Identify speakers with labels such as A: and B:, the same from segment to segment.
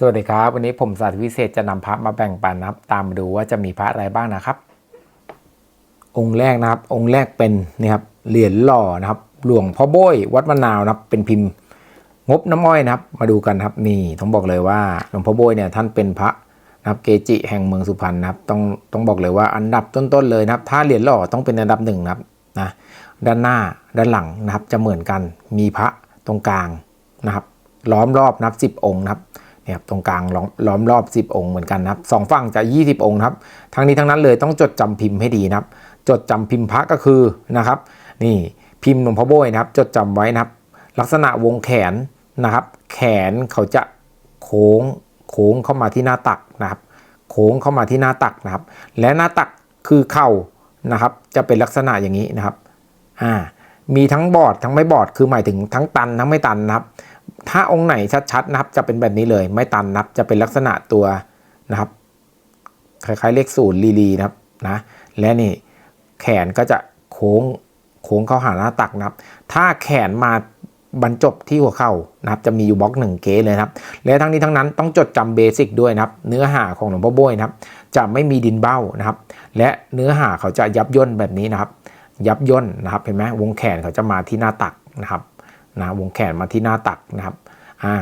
A: สวัสดีครับ วันนี้ผมสาธิตพิเศษจะนำพระมาแบ่งปันนะครับ ตามดูว่าจะมีพระอะไรบ้างนะครับ องค์แรกนะครับ องค์แรกเป็นนี่ครับเหรียญหล่อนะครับ หลวงพ่อโบ้ยวัดมะนาวนะครับ เป็นพิมพ์งบน้ำอ้อยนะครับ มาดูกันครับนี่ต้องบอกเลยว่าหลวงพ่อโบ้ยเนี่ยท่านเป็นพระนะครับเกจิแห่งเมืองสุพรรณนะครับต้องต้องบอกเลยว่าอันดับต้นๆเลยนะครับ ถ้าเหรียญหล่อต้องเป็นอันดับหนึ่งนะครับนะด้านหน้าด้านหลังนะครับจะเหมือนกันมีพระตรงกลางนะครับ ล้อมรอบนับสิบองค์นะครับ นี่ยครับตรงกลางล้อมล้อมรอบ 10 องค์เหมือนกันนะครับสองฝั่งจะ 20 องค์ครับ ทั้งนี้ทั้งนั้นเลยต้องจดจำพิมพ์ให้ดีนะครับ จดจำพิมพ์พระก็คือนะครับ นี่พิมพ์หลวงพ่อโบยนะครับ จดจำไว้นะครับ ลักษณะวงแขนนะครับ แขนเขาจะโค้งโค้งเข้ามาที่หน้าตักนะครับ โค้งเข้ามาที่หน้าตักนะครับ และหน้าตักคือเข่านะครับ จะเป็นลักษณะอย่างนี้นะครับอ่ามีทั้งบอดทั้งไม่บอดคือหมายถึงทั้งตันทั้งไม่ตันนะครับ ถ้าองค์ไหนชัดๆนะครับจะเป็นแบบนี้เลย ไม่ตันนับจะเป็นลักษณะตัวนะครับคล้ายๆเลขศูนย์ลีลีนะครับนะและนี่แขนก็จะโค้งโค้งเข้าหาหน้าตักนะครับ ถ้าแขนมาบรรจบที่หัวเข่านะครับจะมีอยู่บล็อกหนึ่งเกเลยครับ และทั้งนี้ทั้งนั้นต้องจดจำเบสิกด้วยนะครับ เนื้อหาของหลวงพ่อโบ้ยนะครับ จะไม่มีดินเบ้านะครับ และเนื้อหาเขาจะยับย่นแบบนี้นะครับ ยับย่นนะครับเห็นไหมวงแขนเขาจะมาที่หน้าตักนะครับ นะวงแขนมาที่หน้าตักนะครับอ่า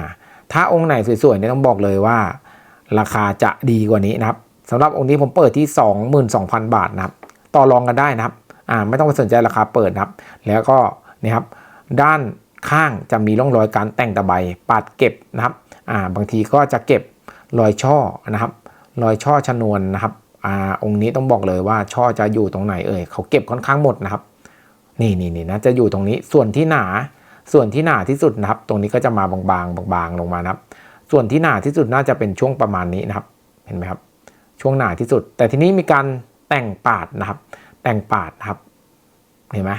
A: ถ้าองค์ไหนสวยๆเนี่ยต้องบอกเลยว่า ราคาจะดีกว่านี้นะครับสำหรับองค์นี้ผมเปิดที่ 22,000 บาทนะครับ ต่อรองกันได้นะครับอ่าไม่ต้องไปสนใจราคาเปิดนะครับ แล้วก็นี่ครับด้านข้างจะมีร่องรอยการแต่งตะไบปาดเก็บนะครับอ่าบางทีก็จะเก็บรอยช่อนะครับ รอยช่อชนวนนะครับอ่าองค์นี้ต้องบอกเลยว่าช่อจะอยู่ตรงไหนเอ่ยเขาเก็บค่อนข้างหมดนะครับ นี่นี่นี่นะจะอยู่ตรงนี้ส่วนที่หนา ส่วนที่หนาที่สุดนะครับ ตรงนี้ก็จะมาบางๆบางๆลงมานะครับ ส่วนที่หนาที่สุดน่าจะเป็นช่วงประมาณนี้นะครับ เห็นไหมครับ ช่วงหนาที่สุด แต่ทีนี้มีการแต่งปาดนะครับ แต่งปาดนะครับ เห็นไหม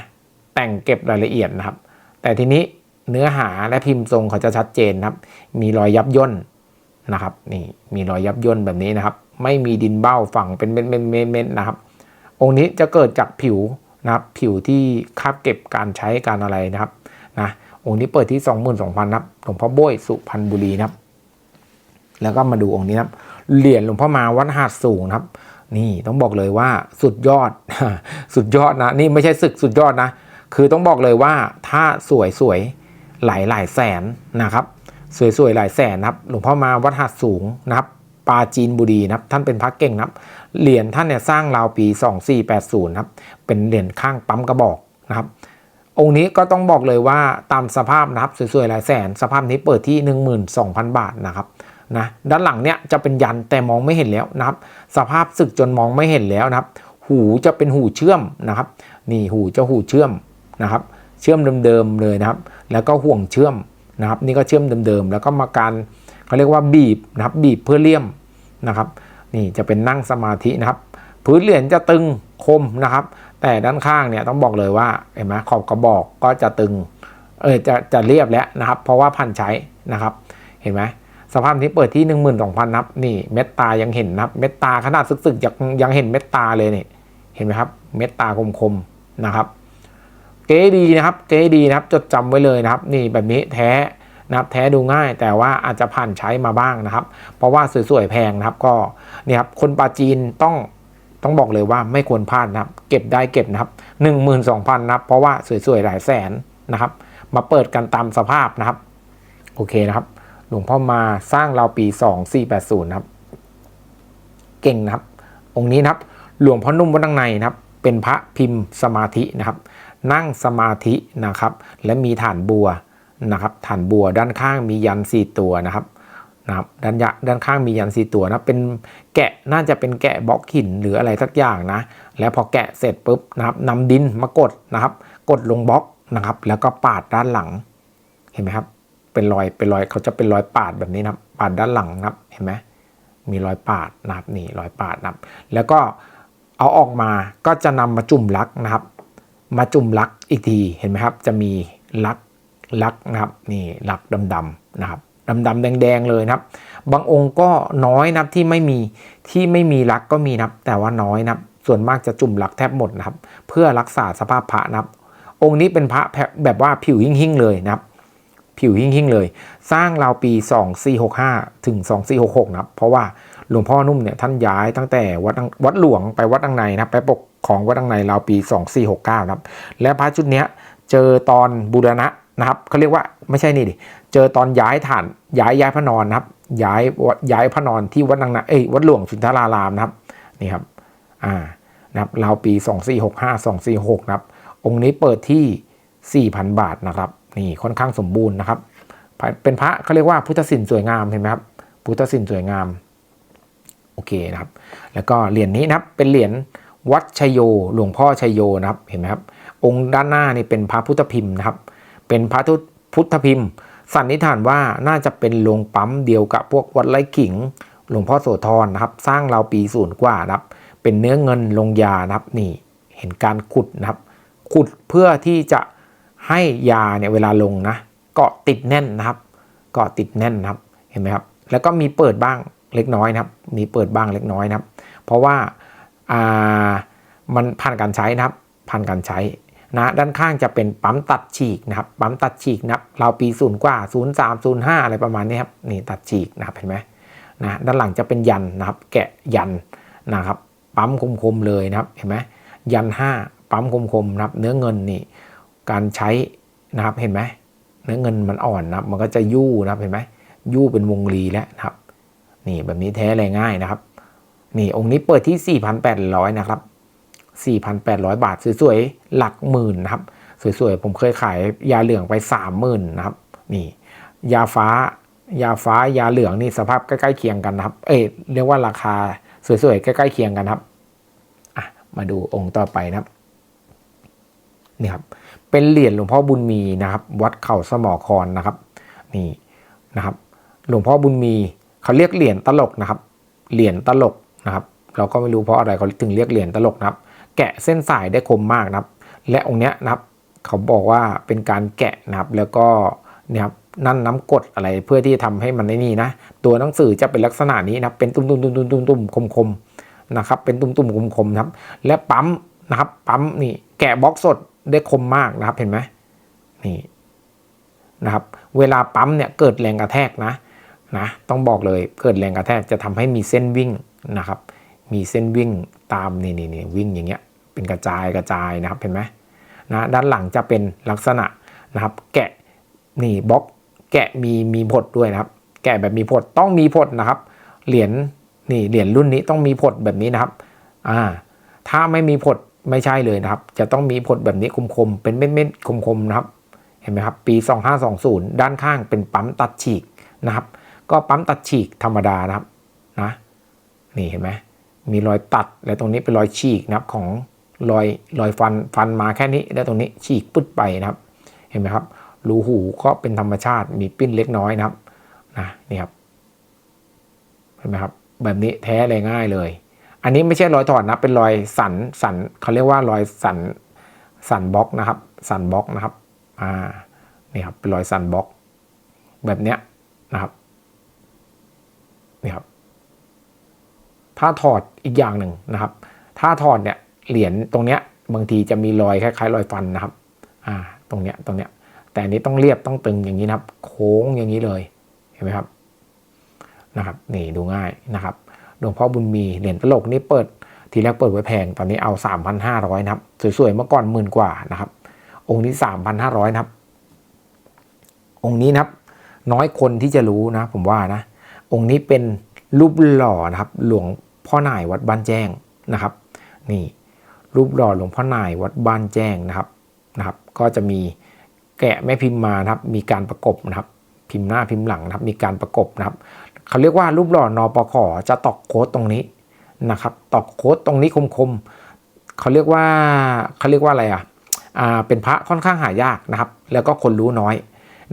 A: แต่งเก็บรายละเอียดนะครับ แต่ทีนี้เนื้อหาและพิมพ์ทรงเขาจะชัดเจนนะครับ มีรอยยับย่นนะครับ นี่มีรอยยับย่นแบบนี้นะครับ ไม่มีดินเบ้าฝังเป็นเม็ดเม็ดเม็ดเม็ดนะครับ องค์นี้จะเกิดจากผิวนะครับ ผิวที่คาบเก็บการใช้การอะไรนะครับ นะองค์นี้เปิดที่ 22,000นะครับหลวงพ่อโบ้ยสุพรรณบุรีนะครับ แล้วก็มาดูองค์นี้นะครับเหรียญหลวงพ่อมาวัดหาดสูงนะครับ นี่ต้องบอกเลยว่าสุดยอดสุดยอดนะ นี่ไม่ใช่ศึกสุดยอดนะ คือต้องบอกเลยว่าถ้าสวยสวยหลายหลายแสนนะครับ สวยสวยหลายแสนนะครับ หลวงพ่อมาวัดหาดสูงนะครับปาจีนบุรีนะครับ ท่านเป็นพระเก่งนะครับ เหรียญท่านเนี่ยสร้างราวปี 2480นะครับ เป็นเหรียญข้างปั๊มกระบอกนะครับ องค์นี้ก็ต้องบอกเลยว่าตามสภาพนะครับสวยๆหลายแสน สภาพนี้เปิดที่ 12,000 บาทนะครับนะด้านหลังเนี่ยจะเป็นยันแต่มองไม่เห็นแล้วนะครับ สภาพสึกจนมองไม่เห็นแล้วนะครับ หูจะเป็นหูเชื่อมนะครับ นี่หูจะหูเชื่อมนะครับ เชื่อมเดิมๆเลยนะครับ แล้วก็ห่วงเชื่อมนะครับ นี่ก็เชื่อมเดิมๆแล้วก็มาการเขาเรียกว่าบีบนะครับ บีบเพื่อเลี่ยมนะครับ นี่จะเป็นนั่งสมาธินะครับ พื้นเหรียญจะตึงคมนะครับ แต่ด้านข้างเนี่ยต้องบอกเลยว่าเห็นไหมขอบกระบอกก็จะตึงเออจะจะเรียบแล้วนะครับ เพราะว่าพันใช้นะครับ เห็นไหมสภาพที่เปิดที่ 12,000นับนี่เม็ดตายังเห็นนะครับ เม็ดตาขนาดสึกๆยังยังเห็นเม็ดตาเลยนี่เห็นไหมครับ เม็ดตาคมๆนะครับ เก๋ดีนะครับ เก๋ดีนะครับจดจำไว้เลยนะครับ นี่แบบนี้แท้นะครับแท้ดูง่ายแต่ว่าอาจจะผ่านใช้มาบ้างนะครับ เพราะว่าสวยๆแพงนะครับก็เนี่ยครับคนปาจีนต้อง ต้องบอกเลยว่าไม่ควรพลาดนะครับ เก็บได้เก็บนะครับ12,000นะครับ เพราะว่าสวยๆหลายแสนนะครับ มาเปิดกันตามสภาพนะครับ โอเคนะครับ หลวงพ่อมาสร้างเราปี2480นะครับ เก่งนะครับ องค์นี้นะครับ หลวงพ่อนุ่มวัดดังในนะครับ เป็นพระพิมพ์สมาธินะครับ นั่งสมาธินะครับ และมีฐานบัวนะครับ ฐานบัวด้านข้างมียันสี่ตัวนะครับ นะครับด้านยะด้านข้างมียันสีตัวนะเป็นแกะน่าจะเป็นแกะบล็อกหินหรืออะไรสักอย่างนะ แล้วพอแกะเสร็จปุ๊บนะครับนำดินมากดนะครับ กดลงบล็อกนะครับ แล้วก็ปาดด้านหลัง เห็นไหมครับ เป็นรอยเป็นรอยเขาจะเป็นรอยปาดแบบนี้นะครับ ปาดด้านหลังนะครับ เห็นไหมมีรอยปาดนะครับนี่รอยปาดนะครับ แล้วก็เอาออกมาก็จะนำมาจุ่มลักนะครับ มาจุ่มลักอีกทีเห็นไหมครับ จะมีลักลักนะครับ นี่ลักดำๆนะครับ ดำๆแดง ๆ เลยนะครับ บางองค์ก็น้อยนะครับที่ไม่มีที่ไม่มีลักก็มีนะครับแต่ว่าน้อยนะครับส่วนมากจะจุ่มลักแทบหมดนะครับ เพื่อรักษาสภาพพระนะครับ องค์นี้เป็นพระแบบว่าผิวหิ่งๆเลยนะครับ ผิวหิ่งๆเลย สร้างราวปี 2465 ถึง 2466 นะครับ เพราะว่าหลวงพ่อนุ่มเนี่ยท่านย้ายตั้งแต่วัดวัดหลวงไปวัดดังในนะไปปกของวัดดังในราวปี 2469 นะครับ และพระชุดเนี้ยเจอตอนบูรณะ นะครับเขาเรียกว่าไม่ใช่นี่ดิเจอตอนย้ายฐานย้ายย้ายพระนอนนะครับ ย้ายย้ายพระนอนที่วัดดังในเอ้ยวัดหลวงสุนทรารามนะครับนี่ครับอ่านะครับราวปี 2465 246นะครับองค์นี้เปิดที่ 4,000 บาทนะครับนี่ค่อนข้างสมบูรณ์นะครับเป็นพระเขาเรียกว่าพุทธศิลป์สวยงามเห็นไหมครับพุทธศิลป์สวยงามโอเคนะครับ แล้วก็เหรียญนี้นะครับเป็นเหรียญวัดชยโย หลวงพ่อชยโยนะครับเห็นไหมครับองค์ด้านหน้านี่เป็นพระพุทธพิมพ์นะครับ เป็นพระพุทธพิมพ์ สันนิษฐานว่าน่าจะเป็นโรงปั๊มเดียวกับพวกวัดไร่ขิง หลวงพ่อโสธรนะครับ สร้างราวปีศูนย์กว่านะครับ เป็นเนื้อเงินลงยานะครับนี่เห็นการขุดนะครับ ขุดเพื่อที่จะให้ยาเนี่ยเวลาลงนะเกาะติดแน่นนะครับเกาะติดแน่นนะครับเห็นไหมครับ แล้วก็มีเปิดบ้างเล็กน้อยนะครับ มีเปิดบ้างเล็กน้อยนะครับ เพราะว่าอ่ามันผ่านการใช้นะครับผ่านการใช้ นะด้านข้างจะเป็นปั๊มตัดฉีกนะครับปั๊มตัดฉีกนะครับเราปีศูนย์กว่าศูนย์สามศูนย์ห้าอะไรประมาณนี้ครับนี่ตัดฉีกนะครับเห็นไหมนะด้านหลังจะเป็นยันนะครับแกะยันนะครับปั๊มคมๆเลยนะครับเห็นไหมยันห้าปั๊มคมๆนะครับเนื้อเงินนี่การใช้นะครับเห็นไหมเนื้อเงินมันอ่อนนะครับมันก็จะยู่นะครับเห็นไหมยู่เป็นวงรีแล้วนะครับนี่แบบนี้แท้เลยง่ายนะครับนี่องค์นี้เปิดที่ 4,800 นะครับ 4,800 บาท สวยๆ หลักหมื่นนะครับ สวยๆ ผมเคยขายยาเหลืองไป 30,000นะครับ นี่ ยาฟ้า ยาฟ้ายาเหลืองนี่สภาพใกล้ๆเคียงกันนะครับ เอ้ยเรียกว่าราคาสวยๆ ใกล้ๆเคียงกันครับ อะ มาดูองค์ต่อไปนะครับนี่ครับ เป็นเหรียญหลวงพ่อบุญมีนะครับ วัดเข่าสมอคอนนะครับ นี่นะครับ หลวงพ่อบุญมีเขาเรียกเหรียญตลกนะครับ เหรียญตลกนะครับ เราก็ไม่รู้เพราะอะไรเขาถึงเรียกเหรียญตลกนะครับ แกะเส้นสายได้คมมากนะครับ และองค์เนี้ยนะครับเขาบอกว่าเป็นการแกะนะครับแล้วก็เนี่ยครับนั่นน้ำกดอะไรเพื่อที่จะทำให้มันได้นี่นะ ตัวหนังสือจะเป็นลักษณะนี้นะเป็นตุ้มตุ้มตุ้มตุ้มตุ้มตุ้มคมคมนะครับเป็นตุ้มตุ้มคมคมนะครับ และปั๊มนะครับปั๊มนี่แกะบล็อกสดได้คมมากนะครับเห็นไหมนี่นะครับ เวลาปั๊มเนี่ยเกิดแรงกระแทกนะนะต้องบอกเลยเกิดแรงกระแทกจะทำให้มีเส้นวิ่งนะครับ มีเส้นวิ่งตามนี่นี่นี่วิ่งอย่างเงี้ย เป็นกระจายกระจายนะครับเห็นไหมนะด้านหลังจะเป็นลักษณะนะครับ แกะนี่บล็อกแกะมีมีพดด้วยนะครับ แกะแบบมีพดต้องมีพดนะครับ เหรียญนี่เหรียญรุ่นนี้ต้องมีพดแบบนี้นะครับอ่าถ้าไม่มีพดไม่ใช่เลยนะครับ จะต้องมีพดแบบนี้คมๆเป็นเม็ดๆคมๆนะครับเห็นไหมครับปี 2520 ด้านข้างเป็นปั๊มตัดฉีกนะครับ ก็ปั๊มตัดฉีกธรรมดานะครับนะนี่เห็นไหมมีรอยตัดและตรงนี้เป็นรอยฉีกนะครับของ รอยรอยฟันฟันมาแค่นี้ แล้วตรงนี้ฉีกปึ๊ดไปนะครับ เห็นไหมครับ รูหูก็เป็นธรรมชาติมีปิ้นเล็กน้อยนะครับนะนี่ครับเห็นไหมครับ แบบนี้แท้เลยง่ายเลย อันนี้ไม่ใช่รอยถอดนะเป็นรอยสันสันเขาเรียกว่ารอยสันสันบล็อกนะครับ สันบล็อกนะครับอ่านี่ครับเป็นรอยสันบล็อก แบบเนี้ยนะครับนี่ครับ ถ้าถอดอีกอย่างหนึ่งนะครับ ถ้าถอดเนี่ย เหรียญตรงเนี้ยบางทีจะมีรอยคล้ายๆรอยฟันนะครับ อ่า ตรงเนี้ยตรงเนี้ย แต่อันนี้ต้องเรียบต้องตึงอย่างนี้นะครับ โค้งอย่างนี้เลย เห็นไหมครับ นะครับ นี่ดูง่ายนะครับ หลวงพ่อบุญมีเหรียญตลกนี่เปิด ทีแรกเปิดไว้แพง ตอนนี้เอา 3,500 นะครับ สวยๆ เมื่อก่อนหมื่นกว่านะครับ องค์นี้ 3,500 นะครับ องค์นี้นะครับ น้อยคนที่จะรู้นะ ผมว่านะ องค์นี้เป็นรูปหล่อนะครับ หลวงพ่อหน่ายวัดบ้านแจ้งนะครับ นี่ รูปหล่อหลวงพ่อน่ายวัดบ้านแจ้งนะครับนะครับ ก็จะมีแกะแม่พิมพ์มานะครับ มีการประกบนะครับ พิมพ์หน้าพิมพ์หลังนะครับ มีการประกบนะครับเขาเรียกว่ารูปหล่อนอปขอจะตอกโค้ดตรงนี้นะครับ ตอกโค้ดตรงนี้คมๆเขาเรียกว่าเขาเรียกว่าอะไรอะอ่าเป็นพระค่อนข้างหายากนะครับ แล้วก็คนรู้น้อย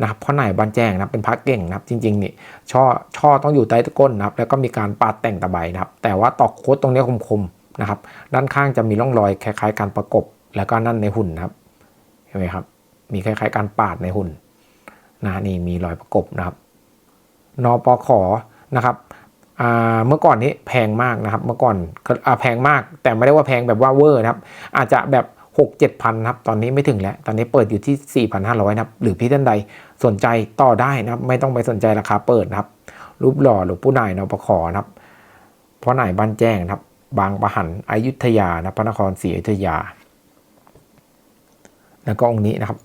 A: นะครับเพราะไหนบ้านแจ้งนะเป็นพระเก่งนะครับจริงๆนี่ช่อช่อต้องอยู่ใต้ตะก้นนะครับ แล้วก็มีการปาดแต่งตะไบนะครับ แต่ว่าตอกโค้ดตรงนี้คมๆ นะครับ ด้านข้างจะมีร่องรอยคล้ายๆ การประกบแล้วก็นั่นในหุ่นนะครับเห็นไหมครับ มีคล้ายๆ การปาดในหุ่นนะนี่มีรอยประกบนะครับนปขนะครับเมื่อก่อนนี้แพงมากนะครับ เมื่อก่อนแพงมาก แต่ไม่ได้ว่าแพงแบบว่าเวอร์นะครับ อาจจะแบบหกเจ็ดพันนะครับ ตอนนี้ไม่ถึงแล้ว ตอนนี้เปิดอยู่ที่ 4,500นะครับ หรือพี่ท่านใดสนใจต่อได้นะครับ ไม่ต้องไปสนใจราคาเปิดนะครับ รูปหล่อหลวงปู่นายนปขอนะครับเพราะนายบ้านแจ้งนะครับ บางประหันอยุธยานะพระนครศรีอยุธยา แล้วก็องค์นี้นะครับ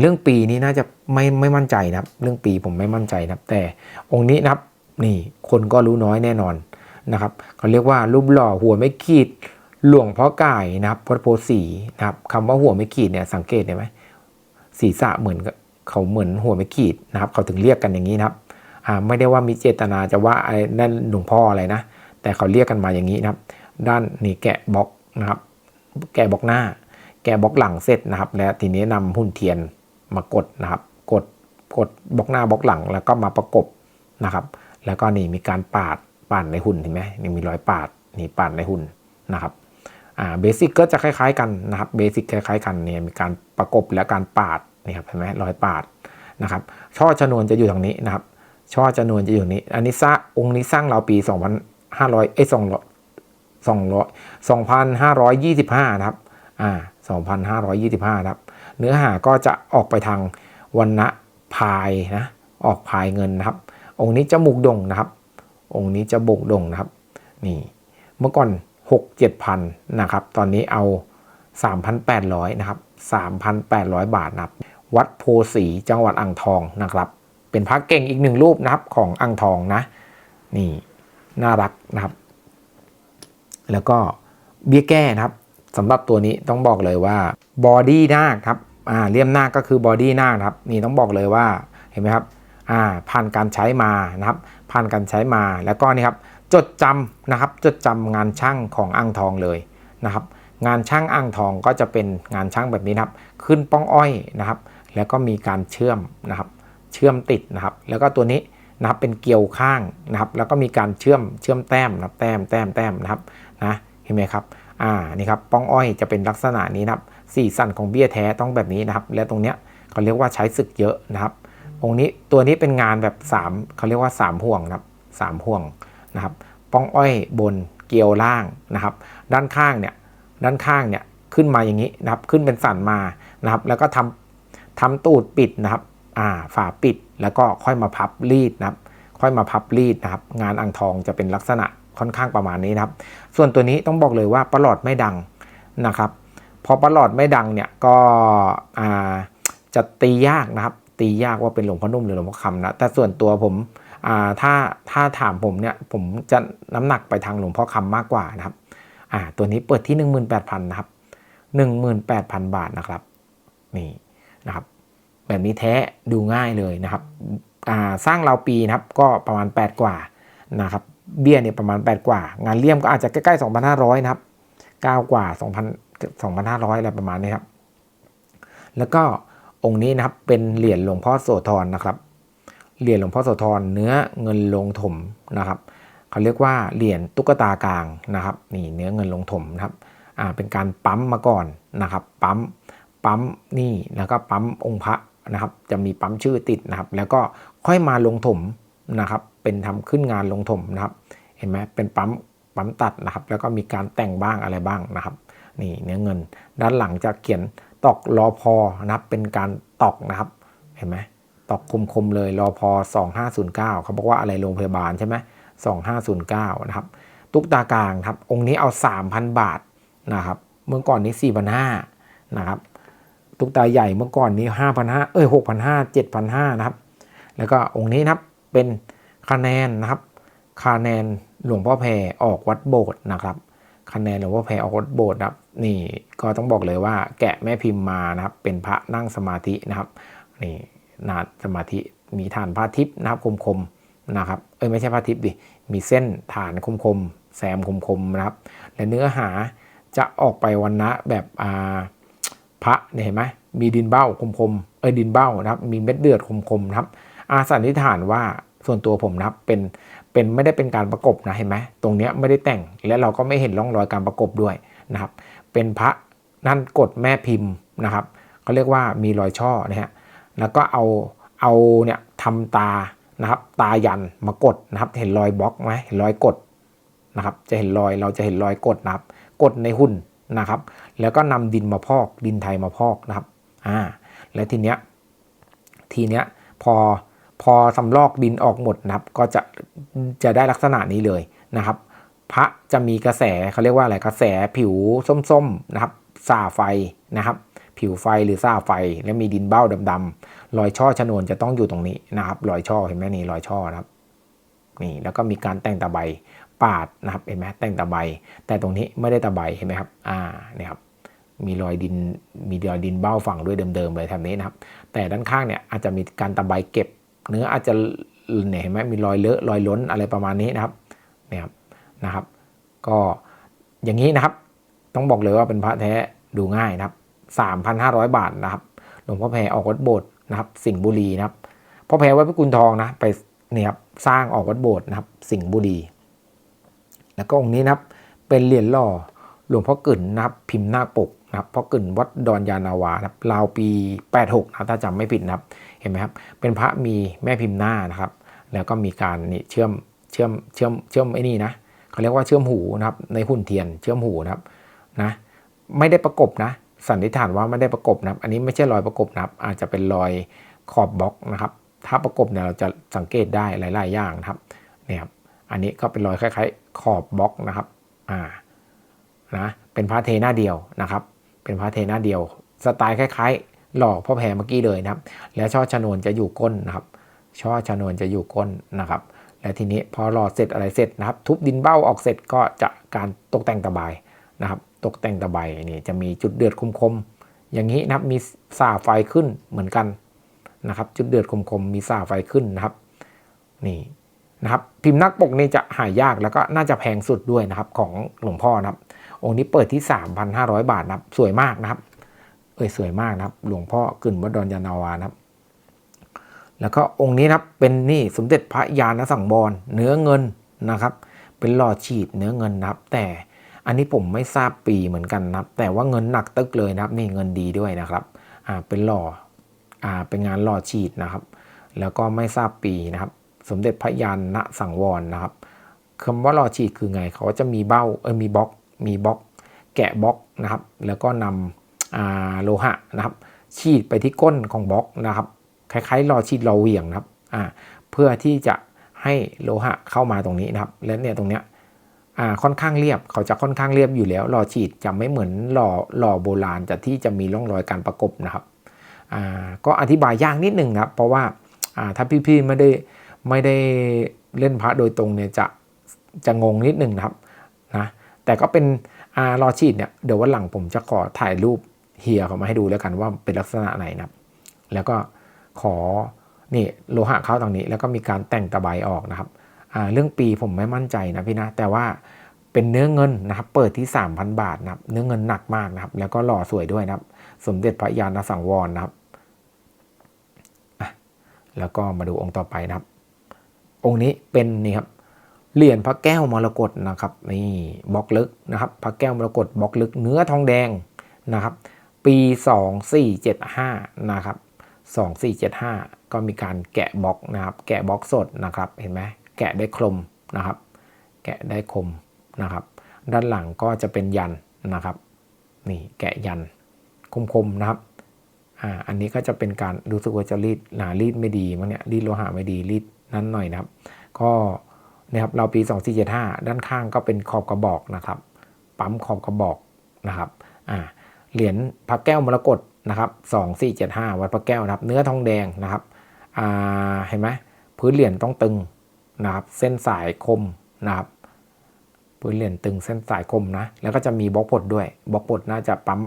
A: เรื่องปีนี้น่าจะไม่ไม่มั่นใจนะครับ เรื่องปีผมไม่มั่นใจนะครับ แต่องค์นี้นะครับนี่คนก็รู้น้อยแน่นอนนะครับเขาเรียกว่ารูปหล่อหัวไม่ขีดหลวงพ่อไกายนะครับวัดโพสีนะครับคำว่าหัวไม่ขีดเนี่ยสังเกตได้ไหมศีรษะเหมือนเขาเหมือนหัวไม่ขีดนะครับ เขาถึงเรียกกันอย่างนี้นะครับไม่ได้ว่ามีเจตนาจะว่าอะไรนั่นหลวงพ่ออะไรนะ แต่เขาเรียกกันมาอย่างนี้นะครับ ด้านนี่แกะบล็อกนะครับ แกะบล็อกหน้า แกะบล็อกหลังเสร็จนะครับ แล้วทีนี้นำหุ่นเทียนมากดนะครับ กดกดบล็อกหน้าบล็อกหลังแล้วก็มาประกบนะครับ แล้วก็นี่มีการปาดปาดในหุ่นเห็นไหมนี่มีรอยปาดนี่ปาดในหุ่นนะครับอ่าเบสิกก็จะคล้ายๆกันนะครับเบสิกคล้ายๆกันเนี่ยมีการประกบและการปาดนี่ครับเห็นไหมรอยปาดนะครับช่อชนวนจะอยู่ทางนี้นะครับช่อชนวนจะอยู่นี้ อันนี้สร้างองค์นี้สร้างเราปี 2,500เอ้ย200 200 2,525นะครับ อ่า2,525นะครับ เนื้อหาก็จะออกไปทางวันณะพายนะ ออกพายเงินนะครับ องค์นี้จะมูกด่งนะครับ องค์นี้จะบกด่งนะครับ นี่ เมื่อก่อน6 7พันนะครับ ตอนนี้เอา3,800นะครับ3,800บาทนะครับ วัดโพสีจังหวัดอ่างทองนะครับ เป็นพระเก่งอีกหนึ่งรูปนะครับของอ่างทองนะ นี่ น่ารักนะครับ แล้วก็เบี้ยแก้นะครับสำหรับตัวนี้ต้องบอกเลยว่าบอดี้หน้าครับอ่าเลี่ยมนาก็คือบอดี้หน้าคครับนี่ต้องบอกเลยว่าเห็นไหมครับอ่าผ่านการใช้มานะครับ ผ่านการใช้มาแล้วก็นี่ครับจดจำนะครับจดจำงานช่างของอ่างทองเลยนะครับ งานช่างอ่างทองก็จะเป็นงานช่างแบบนี้นะครับ ขึ้นป้องอ้อยนะครับ แล้วก็มีการเชื่อมนะครับ เชื่อมติดนะครับ แล้วก็ตัวนี้ นะครับเป็นเกลียวข้างนะครับแล้วก็มีการเชื่อมเชื่อมแต้มนะครับแต้มแต้มแต้มนะครับนะเห็นไหมครับอ่านี่ครับป้องอ้อยจะเป็นลักษณะนี้นะครับสีสันของเบี้ยแท้ต้องแบบนี้นะครับ และตรงเนี้ยเขาเรียกว่าใช้ศึกเยอะนะครับองค์นี้ตัวนี้เป็นงานแบบ3เขาเรียกว่า 3 ห่วงนะครับ3ห่วงนะครับ ป้องอ้อยบนเกลียวล่างนะครับ ด้านข้างเนี่ยด้านข้างเนี่ยขึ้นมาอย่างนี้นะครับ ขึ้นเป็นสันมานะครับ แล้วก็ทำทำตูดปิดนะครับ ฝาปิดแล้วก็ค่อยมาพับรีดนะครับ ค่อยมาพับรีดนะครับ งานอ่างทองจะเป็นลักษณะค่อนข้างประมาณนี้นะครับ ส่วนตัวนี้ต้องบอกเลยว่าประหลอดไม่ดังนะครับพอประหลอดไม่ดังเนี่ยก็จะตียากนะครับ ตียากว่าเป็นหลวงพ่อนุ่มหรือหลวงพ่อคำนะแต่ส่วนตัวผมถ้าถ้าถามผมเนี่ยผมจะน้ำหนักไปทางหลวงพ่อคำมากกว่านะครับตัวนี้เปิดที่ 18,000นะครับ18,000 บาทนะครับนี่นะครับ แบบนี้แท้ดูง่ายเลยนะครับสร้างเราปีนะครับก็ประมาณ 8 กว่านะครับเบี้ยเนี่ยประมาณ 8 กว่า งานเลี่ยมก็อาจจะใกล้ๆ2,500นะครับ9กว่า2,000 2,500อะไรประมาณนี้ครับแล้วก็องค์นี้นะครับเป็นเหรียญหลวงพ่อโสธรนะครับเหรียญหลวงพ่อโสธรเนื้อเงินลงถมนะครับเขาเรียกว่าเหรียญตุ๊กตากลางนะครับนี่เนื้อเงินลงถมนะครับอ่าเป็นการปั๊มมาก่อนนะครับปั๊มปั๊มนี่แล้วก็ปั๊มองค์พระ นะครับจะมีปั๊มชื่อติดนะครับ แล้วก็ค่อยมาลงถมนะครับเป็นทำขึ้นงานลงถมนะครับ เห็นไหมเป็นปั๊มปั๊มตัดนะครับ แล้วก็มีการแต่งบ้างอะไรบ้างนะครับนี่เนื้อเงิน ด้านหลังจะเขียนตอกรอพอนะครับเป็นการตอกนะครับเห็นไหมตอกคมๆเลยรอพอ2509เขาบอกว่าอะไรโรงพยาบาลใช่ไหม2509นะครับตุ๊กตากลางครับองค์นี้เอา 3,000 บาทนะครับเมื่อก่อนนี้4,500นะครับ ตุ๊กตาใหญ่เมื่อก่อนนี้5,500เอ้ย6,500 7,500นะครับ แล้วก็องค์นี้นะครับเป็นคะแนนนะครับคะแนนหลวงพ่อแพรออกวัดโบสถ์นะครับคะแนนหลวงพ่อแพรออกวัดโบสถ์นะครับ นี่ก็ต้องบอกเลยว่า แกะแม่พิมพ์มานะครับ เป็นพระนั่งสมาธินะครับนี่นาสมาธิมีฐานพระทิพย์นะครับคมๆนะครับ เอ้ยไม่ใช่พระทิพย์ดิมีเส้นฐานคมๆแซมคมๆนะครับ และเนื้อหาจะออกไปวันนะแบบอ่า พระเนี่ยเห็นไหมมีดินเบ้าคมๆเอ้ดินเบ้านะครับ มีเม็ดเดือดคมๆนะครับ อาสันนิษฐานว่าส่วนตัวผมนะครับเป็นเป็นไม่ได้เป็นการประกบนะเห็นไหมตรงเนี้ยไม่ได้แต่งและเราก็ไม่เห็นร่องรอยการประกบด้วยนะครับ เป็นพระนั่นกดแม่พิมพ์นะครับเขาเรียกว่ามีรอยช่อนะฮะแล้วก็เอาเอาเนี่ยทำตานะครับตายันมากดนะครับเห็นรอยบล็อกไหมเห็นรอยกดนะครับจะเห็นรอยเราจะเห็นรอยกดนะครับกดในหุ่น นะครับ แล้วก็นำดินมาพอกดินไทยมาพอกนะครับอ่าและทีเนี้ยทีเนี้ยพอพอสำลอกดินออกหมดนะครับ ก็จะจะได้ลักษณะนี้เลยนะครับ พระจะมีกระแสเขาเรียกว่าอะไรกระแสผิวส้มๆนะครับส่าไฟนะครับ ผิวไฟหรือส่าไฟ และมีดินเบ้าดำๆรอยช่อชนวนจะต้องอยู่ตรงนี้นะครับ รอยช่อเห็นไหมนี่รอยช่อนะครับนี่แล้วก็มีการแต่งตะไบ ปาดนะครับเห็นไหมแต่งตะไบแต่ตรงนี้ไม่ได้ตะไบเห็นไหมครับอ่าเนี่ยครับมีรอยดินมีรอยดินเบ้าฝั่งด้วยเดิมๆเลยแถบนี้นะครับ แต่ด้านข้างเนี่ยอาจจะมีการตะไบเก็บ เนื้ออาจจะเนี่ยเห็นไหมมีรอยเลอะรอยล้นอะไรประมาณนี้นะครับเนี่ยครับนะครับ ก็อย่างนี้นะครับ ต้องบอกเลยว่าเป็นพระแท้ดูง่ายนะครับ 3,500 บาทนะครับหลวงพ่อแพรออกวัดโบสถ์นะครับ สิงห์บุรีนะครับพ่อแพรวัดพิกุลทองนะไปเนี่ยครับสร้างออกวัดโบสถ์นะครับ สิงห์บุรี แล้วก็องค์นี้นะครับเป็นเหรียญหล่อหลวงพ่อกึ่นนะครับพิมพ์หน้าปกนะครับพ่อกึ่นวัดดอนยานาวานะครับราวปี 86นะถ้าจำไม่ผิดนะครับเห็นไหมครับเป็นพระมีแม่พิมพ์หน้านะครับ แล้วก็มีการนี่เชื่อมเชื่อมเชื่อมเชื่อมไอ้นี่นะเขาเรียกว่าเชื่อมหูนะครับในหุ่นเทียนเชื่อมหูนะครับนะไม่ได้ประกบนะสันนิษฐานว่าไม่ได้ประกบนะครับ อันนี้ไม่ใช่รอยประกบนะครับ อาจจะเป็นรอยขอบบล็อกนะครับ ถ้าประกบเนี่ยเราจะสังเกตได้หลาย ๆ อย่างนะครับเนี่ยครับ อันนี้ก็เป็นรอยคล้ายๆ ขอบบล็อกนะครับอ่านะเป็นพระเทหน้าเดียวนะครับ เป็นพระเทหน้าเดียวสไตล์คล้ายๆ หล่อพ่อแพรเมื่อกี้เลยนะครับ แล้วช่อชนวนจะอยู่ก้นนะครับ ช่อชนวนจะอยู่ก้นนะครับ และทีนี้พอหล่อเสร็จอะไรเสร็จนะครับ ทุบดินเบ้าออกเสร็จก็จะการตกแต่งตะไบนะครับ ตกแต่งตะไบนี่จะมีจุดเดือดคมๆอย่างนี้นะครับมีสาไฟขึ้นเหมือนกันนะครับ จุดเดือดคมๆมีสาไฟขึ้นนะครับ นี่ นะครับพิมพ์นักปกนี่จะหายากแล้วก็น่าจะแพงสุดด้วยนะครับของหลวงพ่อนะครับ องค์นี้เปิดที่ 3,500 บาทนะครับ สวยมากนะครับ เอ้ยสวยมากนะครับ หลวงพ่อกึ่นวัดดอนยานาวานะครับ แล้วก็องค์นี้นะครับเป็นนี่สมเด็จพระยาณสังวรเนื้อเงินนะครับ เป็นหล่อฉีดเนื้อเงินนะครับ แต่อันนี้ผมไม่ทราบปีเหมือนกันนะครับ แต่ว่าเงินหนักตึกเลยนะครับ นี่เงินดีด้วยนะครับอ่าเป็นหล่ออ่าเป็นงานหล่อฉีดนะครับ แล้วก็ไม่ทราบปีนะครับ สมเด็จพระยานณสังวรนะครับคำว่าหล่อฉีดคือไงเขาจะมีเบ้าเออมีบล็อกมีบล็อก แกะบล็อกนะครับ แล้วก็นำอ่าโลหะนะครับ ฉีดไปที่ก้นของบล็อกนะครับ คล้ายๆหล่อฉีดหล่อเหวี่ยงนะครับเพื่อที่จะให้โลหะเข้ามาตรงนี้นะครับ และเนี่ยตรงเนี้ยค่อนข้างเรียบเขาจะค่อนข้างเรียบอยู่แล้วหล่อฉีดจะไม่เหมือนหล่อหล่อโบราณจะที่จะมีร่องรอยการประกบนะครับก็อธิบายยากนิดนึงนะครับเพราะว่าถ้าพี่ๆไม่ได้ ไม่ได้เล่นพระโดยตรงเนี่ยจะจะงงนิดหนึ่งนะครับนะแต่ก็เป็นอารอฉีดเนี่ยเดี๋ยววันหลังผมจะขอถ่ายรูปเฮียเขามาให้ดูแล้วกันว่าเป็นลักษณะไหนนะครับ แล้วก็ขอนี่โลหะเข้าตรงนี้ แล้วก็มีการแต่งตะไบออกนะครับเรื่องปีผมไม่มั่นใจนะพี่นะ แต่ว่าเป็นเนื้อเงินนะครับ เปิดที่ 3,000 บาทนะครับ เนื้อเงินหนักมากนะครับ แล้วก็หล่อสวยด้วยนะครับ สมเด็จพระยาณสังวรนะครับอะแล้วก็มาดูองค์ต่อไปนะครับ องค์นี้เป็นนี่ครับเหรียญพระแก้วมรกตนะครับนี่บล็อกลึกนะครับพระแก้วมรกตบล็อกลึกเนื้อทองแดงนะครับ ปี 2475นะครับ2475 ก็มีการแกะบล็อกนะครับ แกะบล็อกสดนะครับเห็นไหมแกะได้คมนะครับ แกะได้คมนะครับ ด้านหลังก็จะเป็นยันนะครับนี่แกะยันคมๆนะครับอ่าอันนี้ก็จะเป็นการรู้สึกว่าจะรีดหนารีดไม่ดีมั้งเนี่ยรีดโลหะไม่ดีรีด นั้นหน่อยนะครับ ก็นะครับเราปี 2475 ด้านข้างก็เป็นขอบกระบอกนะครับ ปั๊มขอบกระบอกนะครับอ่าเหรียญพระแก้วมรกตนะครับ2475 วัดพระแก้วนะครับ เนื้อทองแดงนะครับอ่าเห็นไหมพื้นเหรียญต้องตึงนะครับ เส้นสายคมนะครับพื้นเหรียญตึงเส้นสายคมนะ แล้วก็จะมีบล็อกปดด้วย บล็อกปดน่าจะปั๊ม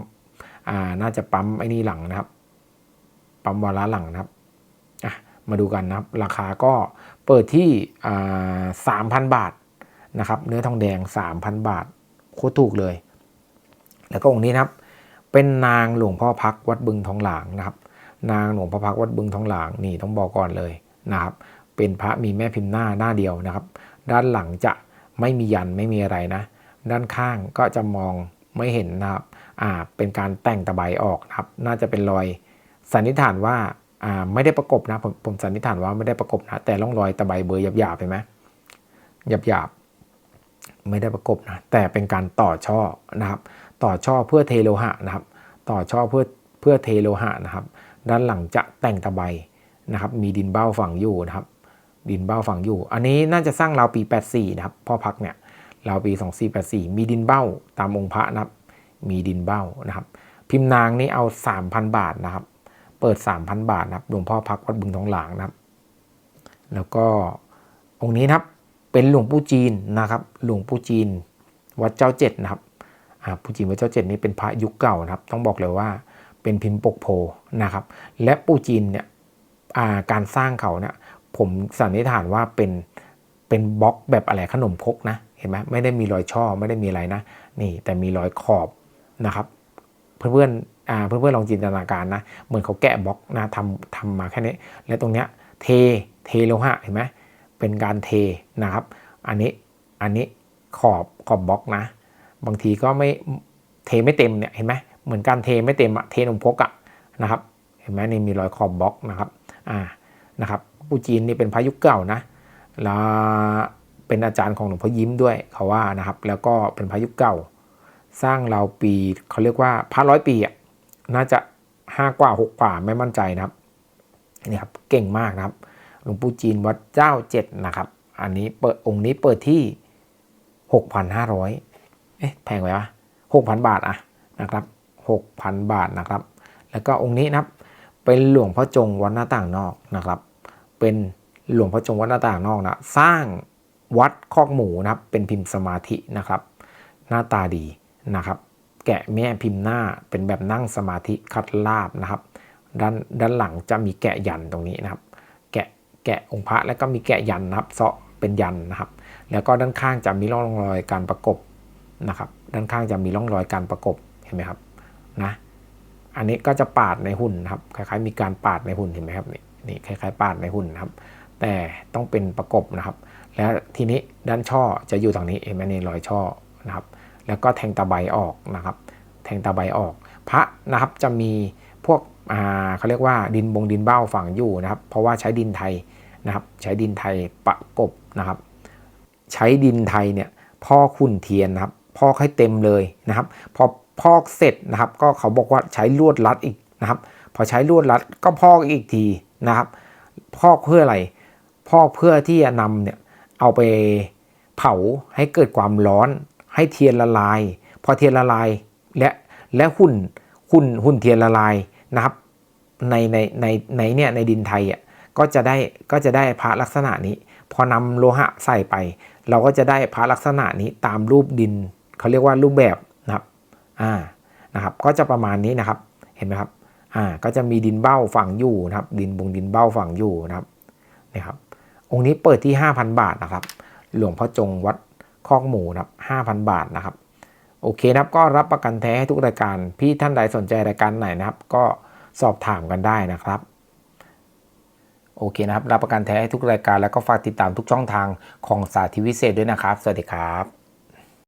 A: อ่า น่าจะปั๊มไอ้นี่หลังนะครับ ปั๊มวาระหลังนะครับ มาดูกันนะครับ ราคาก็เปิดที่สามพันบาทนะครับ เนื้อทองแดง 3,000 บาทโคตรถูกเลย แล้วก็องค์นี้นะครับ เป็นนางหลวงพ่อพักวัดบึงทองหลางนะครับ นางหลวงพ่อพักวัดบึงทองหลางนี่ต้องบอกก่อนเลยนะครับ เป็นพระมีแม่พิมพ์หน้าหน้าเดียวนะครับ ด้านหลังจะไม่มียันไม่มีอะไรนะ ด้านข้างก็จะมองไม่เห็นนะครับ อ่า เป็นการแต่งตะไบออกนะครับ น่าจะเป็นรอยสันนิษฐานว่า ไม่ได้ประกบนะผมผมสันนิษฐานว่าไม่ได้ประกบนะแต่ร่องรอยตะไบเบอร์หยาบๆเห็นไหมหยาบๆไม่ได้ประกบนะแต่เป็นการต่อช่อนะครับ ต่อช่อเพื่อเทโลหะนะครับ ต่อช่อเพื่อเพื่อเทโลหะนะครับ ด้านหลังจะแต่งตะไบนะครับ มีดินเบ้าฝังอยู่นะครับ ดินเบ้าฝังอยู่ อันนี้น่าจะสร้างราวปี 84 นะครับพ่อพักเนี่ยราวปี 2484 มีดินเบ้าตามองค์พระนะครับ มีดินเบ้านะครับ พิมพ์นางนี่เอา 3,000 บาทนะครับ เปิด 3,000 บาทนะครับหลวงพ่อพักวัดบึงทองหลางนะครับแล้วก็องค์นี้นะครับเป็นหลวงปู่จีนนะครับ หลวงปู่จีนวัดเจ้าเจ็ดนะครับอ่าปู่จีนวัดเจ้าเจ็ดนี่เป็นพระยุคเก่านะครับ ต้องบอกเลยว่าเป็นพิมพ์ปกโพนะครับ และปู่จีนเนี่ยอ่าการสร้างเขาเนี่ยผมสันนิษฐานว่าเป็นเป็นบล็อกแบบอะไรขนมคกนะเห็นไหมไม่ได้มีรอยช่อไม่ได้มีอะไรนะนี่แต่มีรอยขอบนะครับ เพื่อนๆ เพื่อนๆลองจินตนาการนะเหมือนเขาแกะบล็อกนะทำทำมาแค่นี้ และตรงเนี้ยเทเทโลหะเห็นไหมเป็นการเทนะครับ อันนี้อันนี้ขอบขอบบล็อกนะ บางทีก็ไม่เทไม่เต็มเนี่ยเห็นไหมเหมือนการเทไม่เต็มอะเทนมพกอะนะครับเห็นไหมนี่มีรอยขอบบล็อกนะครับอ่านะครับปูจีนนี่เป็นพระยุเก่านะแล้วเป็นอาจารย์ของหลวงพ่อยิ้มด้วยเขาว่านะครับ แล้วก็เป็นพระยุเก่า สร้างเราปีเขาเรียกว่าพระร้อยปีอะ น่าจะห้ากว่าหกกว่าไม่มั่นใจนะครับนี่ครับเก่งมากนะครับหลวงปู่จีนวัดเจ้าเจ็ดนะครับ อันนี้เปิดองค์นี้เปิดที่หกพันห้าร้อยเอ๊ะแพงไปวะหกพันบาทอะนะครับหกพันบาทนะครับ แล้วก็องค์นี้นะครับ เป็นหลวงพ่อจงวัดหน้าต่างนอกนะครับ เป็นหลวงพ่อจงวัดหน้าต่างนอกนะสร้างวัดคอกหมูนะครับเป็นพิมพ์สมาธินะครับ หน้าตาดีนะครับ แกะแม่พิมพ์หน้าเป็นแบบนั่งสมาธิคัดลาบนะครับ ด้านด้านหลังจะมีแกะยันตรงนี้นะครับ แกะแกะองค์พระแล้วก็มีแกะยันนะครับเซาะเป็นยันนะครับ แล้วก็ด้านข้างจะมีร่องรอยการประกบนะครับ ด้านข้างจะมีร่องรอยการประกบเห็นไหมครับนะอันนี้ก็จะปาดในหุ่นครับคล้ายๆมีการปาดในหุ่นเห็นไหมครับนี่คล้ายๆ ปาดในหุ่นครับ แต่ต้องเป็นประกบนะครับ แล้วทีนี้ด้านช่อจะอยู่ตรงนี้เห็นไหมนี่รอยช่อนะครับ แล้วก็แทงตะไบออกนะครับแทงตะไบออก พระนะครับจะมีพวกเขาเรียกว่าดินบงดินเบ้าฝังอยู่นะครับ เพราะว่าใช้ดินไทยนะครับใช้ดินไทยประกบนะครับ ใช้ดินไทยเนี่ยพอกขุ่นเทียนนะครับพอกให้เต็มเลยนะครับ พอพอกเสร็จนะครับ ก็เขาบอกว่าใช้ลวดรัดอีกนะครับ พอใช้ลวดรัดก็พอกอีกทีนะครับ พอกเพื่ออะไร พอกเพื่อที่จะนำเนี่ยเอาไปเผาให้เกิดความร้อน ให้เทียนละลาย พอเทียนละลายและและหุ่นหุ่นหุ่นเทียนละลายนะครับในในในในเนี่ยในดินไทยอะก็จะได้ก็จะได้พระลักษณะนี้ พอนำโลหะใส่ไป เราก็จะได้พระลักษณะนี้ตามรูปดินเขาเรียกว่ารูปแบบนะครับอ่านะครับก็จะประมาณนี้นะครับเห็นไหมครับอ่าก็จะมีดินเบ้าฝังอยู่นะครับ ดินบงดินเบ้าฝังอยู่นะครับนี่ครับ องค์นี้เปิดที่ 5,000 บาทนะครับ หลวงพ่อจงวัด คอกหมูนะครับ5,000บาทนะครับ โอเคนะครับก็รับประกันแท้ให้ทุกรายการ พี่ท่านใดสนใจรายการไหนนะครับ ก็สอบถามกันได้นะครับโอเคนะครับ รับประกันแท้ให้ทุกรายการแล้วก็ฝากติดตามทุกช่องทางของสาธิตวิเศษด้วยนะครับ สวัสดีครับ